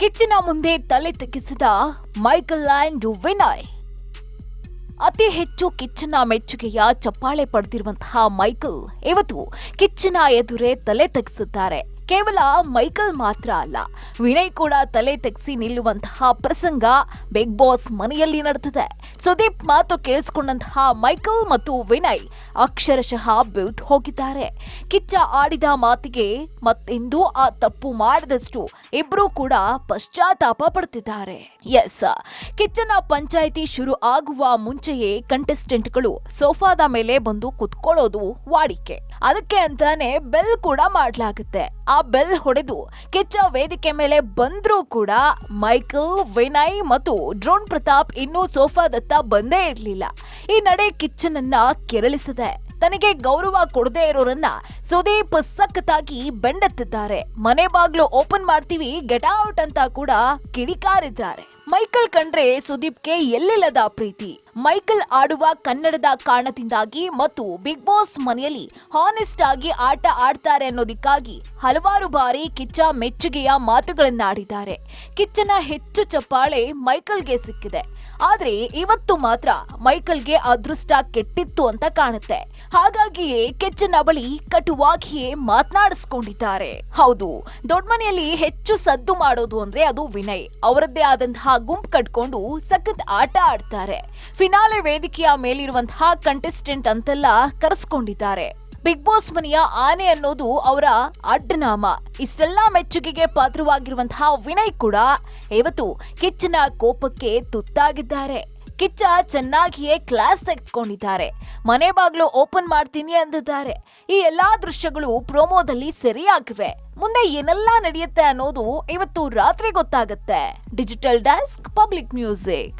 ಕಿಚ್ಚನ ಮುಂದೆ ತಲೆ ತಗ್ಗಿಸಿದ Michael land Vinay. ಅತಿ ಹೆಚ್ಚು ಕಿಚ್ಚನ ಮೆಚ್ಚುಗೆಯ ಚಪ್ಪಾಳೆ ಪಡೆದಿರುವಂತಹ ಮೈಕಲ್ ಇವತ್ತು ಕಿಚ್ಚನ ಎದುರೇ ತಲೆ ತಗ್ಗಿಸಿದ್ದಾರೆ ಕೇವಲ ಮೈಕಲ್ ಮಾತ್ರ ಅಲ್ಲ, ವಿನಯ್ ಕೂಡ ತಲೆ ತೆಗೆಸಿ ನಿಲ್ಲುವಂತಹ ಪ್ರಸಂಗ ಬಿಗ್ ಬಾಸ್ ಮನೆಯಲ್ಲಿ ನಡೆದಿದೆ. ಸುದೀಪ್ ಮಾತು ಕೇಳಿಸಿಕೊಂಡಂತಹ ಮೈಕಲ್ ಮತ್ತು ವಿನಯ್ ಅಕ್ಷರಶಃ ಬೆವ್ತು ಹೋಗಿದ್ದಾರೆ. ಕಿಚ್ಚ ಆಡಿದ ಮಾತಿಗೆ ಮತ್ತೆಂದೂ ಆ ತಪ್ಪು ಮಾಡದಷ್ಟು ಇಬ್ರು ಕೂಡ ಪಶ್ಚಾತ್ತಾಪ ಪಡ್ತಿದ್ದಾರೆ. ಎಸ್ ಕಿಚ್ಚನ ಪಂಚಾಯಿತಿ ಶುರು ಆಗುವ ಮುಂಚೆಯೇ ಕಂಟೆಸ್ಟೆಂಟ್ಗಳು ಸೋಫಾದ ಮೇಲೆ ಬಂದು ಕುತ್ಕೊಳ್ಳೋದು ವಾಡಿಕೆ. ಅದಕ್ಕೆ ಅಂತಾನೆ ಬೆಲ್ ಕೂಡ ಮಾಡ್ಲಾಗುತ್ತೆ. ಆ ಬೆಲ್ ಹೊಡೆದು ಕಿಚ್ಚ ವೇದಿಕೆ ಮೇಲೆ ಬಂದ್ರೂ ಕೂಡ ಮೈಕಲ್, ವಿನಯ್ ಮತ್ತು ಡ್ರೋನ್ ಪ್ರತಾಪ್ ಇನ್ನೂ ಸೋಫಾದತ್ತ ಬಂದೇ ಇರಲಿಲ್ಲ. ಈ ನಡೆ ಕಿಚ್ಚನನ್ನ ಕೆರಳಿಸಿದೆ. ತನಗೆ ಗೌರವ ಕೊಡದೇ ಇರೋರನ್ನ ಸುದೀಪ್ ಸಖತ್ತಾಗಿ ಬೆಂಡೆತ್ತಿದ್ದಾರೆ. ಮನೆ ಬಾಗ್ಲು ಓಪನ್ ಮಾಡ್ತೀವಿ, ಗೆಟ್ ಔಟ್ ಅಂತ ಕೂಡ ಕಿಡಿಕಾರಿದ್ದಾರೆ. ಮೈಕಲ್ ಕಂಡ್ರೆ ಸುದೀಪ್ಗೆ ಎಲ್ಲಿಲ್ಲದ ಪ್ರೀತಿ. ಮೈಕಲ್ ಆಡುವ ಕನ್ನಡದ ಕಾರಣದಿಂದಾಗಿ ಮತ್ತು ಬಿಗ್ ಬಾಸ್ ಮನೆಯಲ್ಲಿ ಹಾನೆಸ್ಟ್ ಆಗಿ ಆಟ ಆಡ್ತಾರೆ ಅನ್ನೋದಕ್ಕಾಗಿ ಹಲವಾರು ಬಾರಿ ಕಿಚ್ಚ ಮೆಚ್ಚುಗೆಯ ಮಾತುಗಳನ್ನಾಡಿದ್ದಾರೆ. ಕಿಚ್ಚನ ಹೆಚ್ಚು ಚಪ್ಪಾಳೆ ಮೈಕಲ್ಗೆ ಸಿಕ್ಕಿದೆ. ಆದ್ರೆ ಇವತ್ತು ಮಾತ್ರ ಮೈಕಲ್ಗೆ ಅದೃಷ್ಟ ಕೆಟ್ಟಿತ್ತು ಅಂತ ಕಾಣುತ್ತೆ. ಹಾಗಾಗಿಯೇ ಕೆಚ್ಚನ ಬಳಿ ಕಟುವಾಗಿಯೇ ಮಾತನಾಡಿಸ್ಕೊಂಡಿದ್ದಾರೆ. ಹೌದು, ದೊಡ್ಡ ಮನೆಯಲ್ಲಿ ಹೆಚ್ಚು ಸದ್ದು ಮಾಡೋದು ಅಂದ್ರೆ ಅದು ವಿನಯ್. ಅವರದ್ದೇ ಆದಂತಹ ಗುಂಪು ಕಟ್ಕೊಂಡು ಸಖತ್ ಆಟ ಆಡ್ತಾರೆ. ಫಿನಾಲೆ ವೇದಿಕೆಯ ಮೇಲಿರುವಂತಹ ಕಂಟೆಸ್ಟೆಂಟ್ ಅಂತೆಲ್ಲ ಕರೆಸ್ಕೊಂಡಿದ್ದಾರೆ. ಬಿಗ್ ಬಾಸ್ ಮನೆಯ ಆನೆ ಅನ್ನೋದು ಅವರ ಅಡ್ಡನಾಮ. ಇಷ್ಟೆಲ್ಲಾ ಮೆಚ್ಚುಗೆಗೆ ಪಾತ್ರವಾಗಿರುವಂತಹ ವಿನಯ್ ಕೂಡ ಇವತ್ತು ಕಿಚ್ಚನ ಕೋಪಕ್ಕೆ ತುತ್ತಾಗಿದ್ದಾರೆ. ಕಿಚ್ಚ ಚೆನ್ನಾಗಿಯೇ ಕ್ಲಾಸ್ ತೆಗೆದುಕೊಂಡಿದ್ದಾರೆ. ಮನೆ ಬಾಗ್ಲು ಓಪನ್ ಮಾಡ್ತೀನಿ ಅಂದಿದ್ದಾರೆ. ಈ ಎಲ್ಲಾ ದೃಶ್ಯಗಳು ಪ್ರೋಮೋದಲ್ಲಿ ಸರಿಯಾಗಿವೆ. ಮುಂದೆ ಏನೆಲ್ಲ ನಡೆಯುತ್ತೆ ಅನ್ನೋದು ಇವತ್ತು ರಾತ್ರಿ ಗೊತ್ತಾಗುತ್ತೆ. Digital desk public music